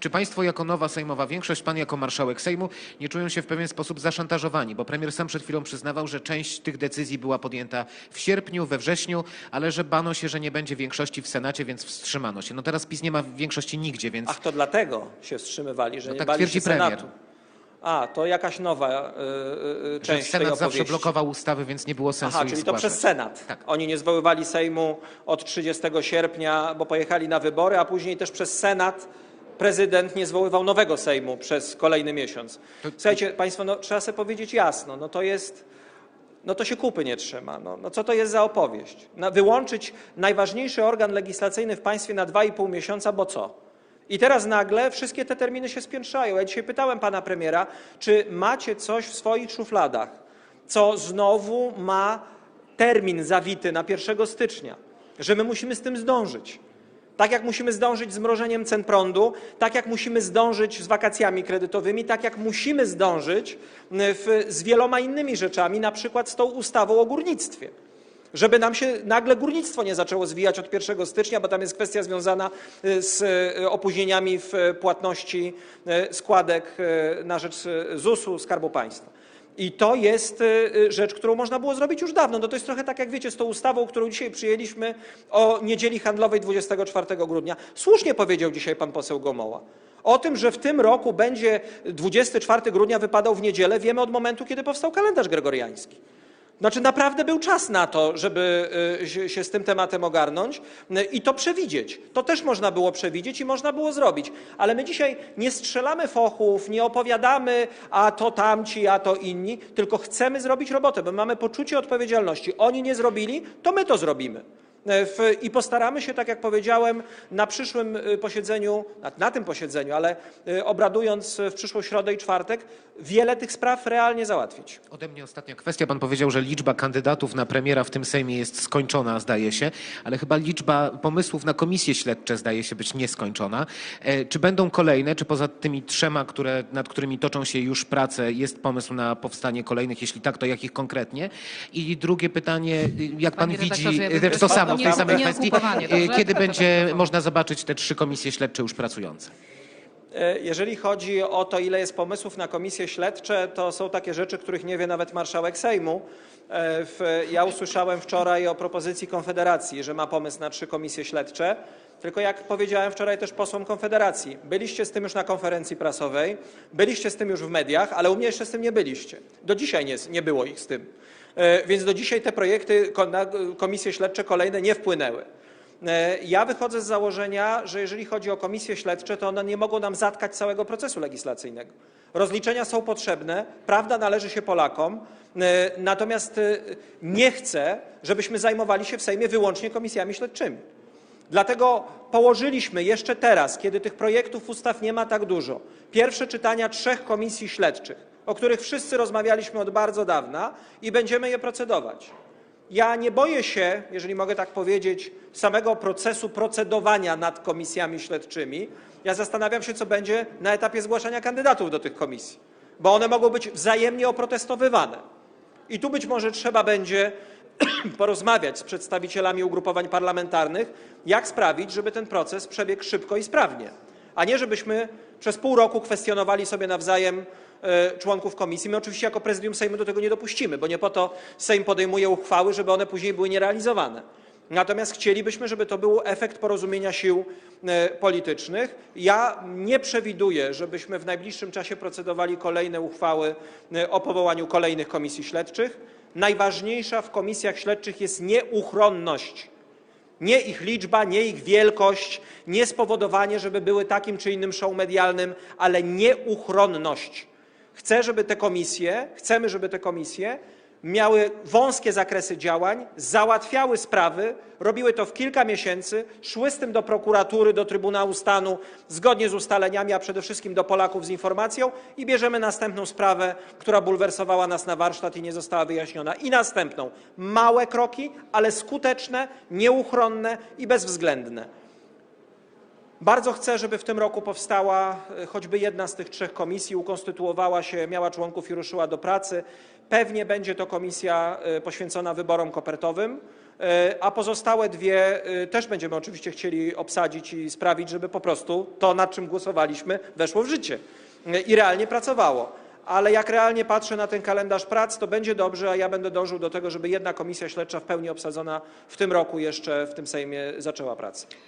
Czy państwo jako nowa sejmowa większość, pan jako marszałek Sejmu nie czują się w pewien sposób zaszantażowani? Bo premier sam przed chwilą przyznawał, że część tych decyzji była podjęta w sierpniu, we wrześniu, ale że bano się, że nie będzie większości w Senacie, więc wstrzymano się. No teraz PiS nie ma większości nigdzie, więc Ach, to dlatego się wstrzymywali, że nie tak bali się Senatu. premier. A, to jakaś nowa y, y, że część tej Senat zawsze opowieści. blokował ustawy, więc nie było sensu Aha, czyli to przez Senat. Tak. Oni nie zwoływali Sejmu od 30 sierpnia, bo pojechali na wybory, a później też przez Senat prezydent nie zwoływał nowego Sejmu przez kolejny miesiąc. Słuchajcie, Państwo, no, trzeba sobie powiedzieć jasno, no to jest, no to się kupy nie trzyma. No, no co to jest za opowieść? Na, wyłączyć najważniejszy organ legislacyjny w państwie na 2,5 miesiąca, bo co? I teraz nagle wszystkie te terminy się spiętrzają. Ja dzisiaj pytałem pana premiera, czy macie coś w swoich szufladach, co znowu ma termin zawity na 1 stycznia, że my musimy z tym zdążyć. Tak jak musimy zdążyć z mrożeniem cen prądu, tak jak musimy zdążyć z wakacjami kredytowymi, tak jak musimy zdążyć w, z wieloma innymi rzeczami, na przykład z tą ustawą o górnictwie żeby nam się nagle górnictwo nie zaczęło zwijać od 1 stycznia, bo tam jest kwestia związana y, z y, opóźnieniami w y, płatności y, składek y, na rzecz y, ZUS-u, Skarbu Państwa. I to jest y, y, rzecz, którą można było zrobić już dawno. No to jest trochę tak, jak wiecie, z tą ustawą, którą dzisiaj przyjęliśmy o niedzieli handlowej 24 grudnia. Słusznie powiedział dzisiaj pan poseł Gomoła. O tym, że w tym roku będzie 24 grudnia wypadał w niedzielę, wiemy od momentu, kiedy powstał kalendarz gregoriański. Znaczy naprawdę był czas na to, żeby y, się- z tym tematem ogarnąć y, i to przewidzieć. To też można było przewidzieć i można było zrobić. Ale my dzisiaj nie strzelamy fochów, nie opowiadamy, a to tamci, a to inni, tylko chcemy zrobić robotę, bo mamy poczucie odpowiedzialności. Oni nie zrobili, to my to zrobimy. E, w- I postaramy się, tak jak powiedziałem, na przyszłym y, posiedzeniu, na, na tym posiedzeniu, ale y, obradując w przyszłą środę i czwartek, wiele tych spraw realnie załatwić. Ode mnie ostatnia kwestia. Pan powiedział, że liczba kandydatów na premiera w tym Sejmie jest skończona, zdaje się, ale chyba liczba pomysłów na komisje śledcze zdaje się być nieskończona. E, Czy będą kolejne, czy poza tymi trzema, które, nad którymi toczą się już prace, jest pomysł na powstanie kolejnych? Jeśli tak, to jakich konkretnie? I drugie pytanie, jak pan Panie widzi, redaktorze, ja to samo w tej nie- samej kwestii, kiedy będzie można zobaczyć te trzy komisje śledcze już pracujące? E, Jeżeli chodzi o to, ile jest pomysłów na komisje śledcze, to są takie rzeczy, których nie wie nawet marszałek Sejmu. E, Ja usłyszałem wczoraj o propozycji Konfederacji, że ma pomysł na trzy komisje śledcze. Tylko jak powiedziałem wczoraj też posłom Konfederacji, byliście z tym już na konferencji prasowej, byliście z tym już w mediach, ale u mnie jeszcze z tym nie byliście. Do dzisiaj nie, nie było ich z tym. E, Więc do dzisiaj te projekty na komisje śledcze kolejne nie wpłynęły. E, Ja wychodzę z założenia, że jeżeli chodzi o komisje śledcze, to one nie mogą nam zatkać całego procesu legislacyjnego. Rozliczenia są potrzebne, prawda należy się Polakom, e, natomiast nie chcę, żebyśmy zajmowali się w Sejmie wyłącznie komisjami śledczymi. Dlatego położyliśmy jeszcze teraz, kiedy tych projektów ustaw nie ma tak dużo, pierwsze czytania trzech komisji śledczych, o których wszyscy rozmawialiśmy od bardzo dawna i będziemy je procedować. Ja nie boję się, jeżeli mogę tak powiedzieć, samego procesu procedowania nad komisjami śledczymi. Ja zastanawiam się, co będzie na etapie zgłaszania kandydatów do tych komisji, bo one mogą być wzajemnie oprotestowywane. I tu być może trzeba będzie porozmawiać z przedstawicielami ugrupowań parlamentarnych, jak sprawić, żeby ten proces przebiegł szybko i sprawnie, a nie żebyśmy przez pół roku kwestionowali sobie nawzajem e, członków komisji. My oczywiście jako prezydium Sejmu do tego nie dopuścimy, bo nie po to Sejm podejmuje uchwały, żeby one później były nierealizowane. Natomiast chcielibyśmy, żeby to był efekt porozumienia sił e, politycznych. Ja nie przewiduję, żebyśmy w najbliższym czasie procedowali kolejne uchwały e, o powołaniu kolejnych komisji śledczych. Najważniejsza w komisjach śledczych jest nieuchronność. Nie ich liczba, nie ich wielkość, nie spowodowanie, żeby były takim czy innym show medialnym, ale nieuchronność. Chcę, żeby te komisje, chcemy, żeby te komisje miały wąskie zakresy działań, załatwiały sprawy, robiły to w kilka miesięcy, szły z tym do prokuratury, do Trybunału Stanu zgodnie z ustaleniami, a przede wszystkim do Polaków z informacją i bierzemy następną sprawę, która bulwersowała nas na warsztat i nie została wyjaśniona. I następną. Małe kroki, ale skuteczne, nieuchronne i bezwzględne. Bardzo chcę, żeby w tym roku powstała e, choćby jedna z tych trzech komisji, ukonstytuowała się, miała członków i ruszyła do pracy. Pewnie będzie to komisja e, poświęcona wyborom kopertowym. e, a pozostałe dwie też będziemy oczywiście chcieli obsadzić i sprawić, żeby po prostu to, nad czym głosowaliśmy, weszło w życie i realnie pracowało. Ale jak realnie patrzę na ten kalendarz prac, to będzie dobrze, a ja będę dążył do tego, żeby jedna komisja śledcza w pełni obsadzona w tym roku jeszcze w tym Sejmie zaczęła pracę.